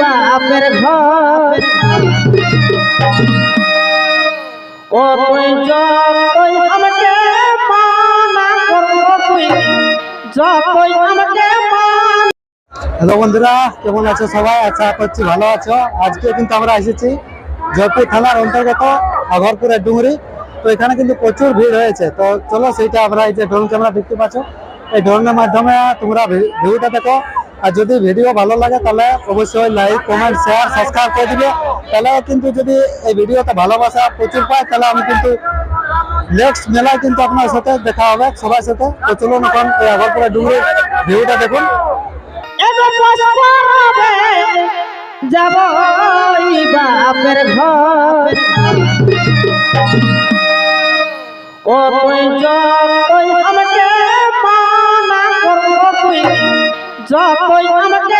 বাপের ঘর হ্যালো বন্ধুরা, কেমন আছো সবাই? আচ্ছা করছি ভালো আছো। আজকে কিন্তু আমরা এসেছি জয়পুর থানার অন্তর্গত আগরপুরের ডুংরি তো এখানে কিন্তু প্রচুর ভিড় হয়েছে। তো চলো, সেইটা আমরা এই যে ড্রোন ক্যামেরা দেখতে পাচ্ছ। এই ধরনের মাধ্যমে তোমরা ভিডিওটা দেখো। আর যদি ভিডিও ভালো লাগে, তাহলে অবশ্যই লাইক কমেন্ট শেয়ার সাবস্ক্রাইব করে দিবে। তাহলে কিন্তু যদি এই ভিডিওতে ভালোবাসা প্রচুর পায়, তাহলে আমি কিন্তু নেক্সট মেলায় কিন্তু আপনার সাথে দেখা হবে, সবার সাথে। তো চলুন এখন এই আগরপুরের ডুংরি ভিডিওটা দেখুন। যাব ঘর। ও যতই আমাকে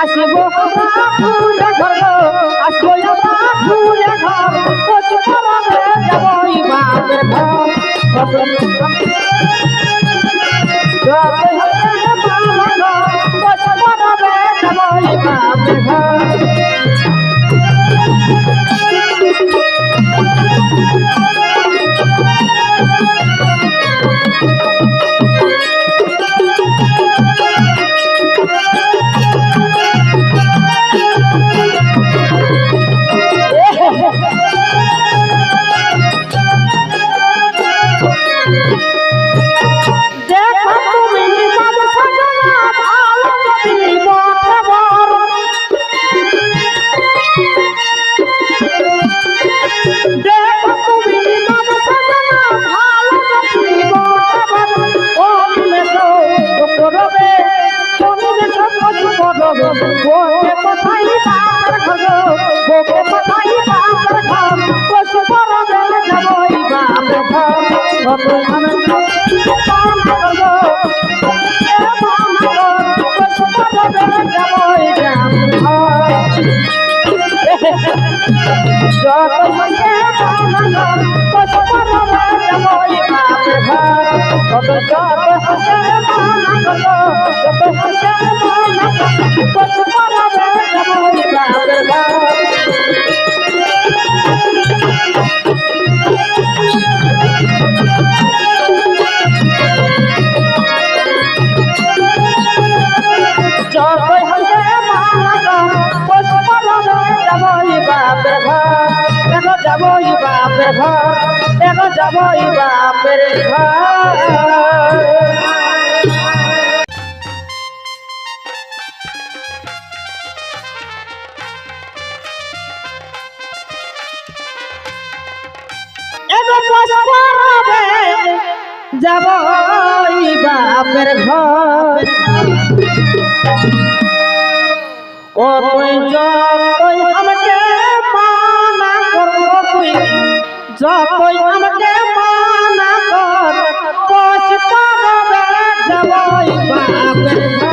আসব আমরা ঘুরে আসব আমরা ঘুরে। কচু পরাবে যাবই বাপের ঘর যতই হইতে ঘর কত আমি পান করব এ পান কর কচু করবে যাবই বাপে ঘর যত হইতে মানা কত করবে যাবই বাপের ঘর কত যত হইতে মানা কত যত হইতে যাবই বাপের ঘর দেখো যাবই বাপের ঘর? যাবই বাপের ঘর। ও যতই আমাকে মানা কর কষ্ট করবে যাবই বাপের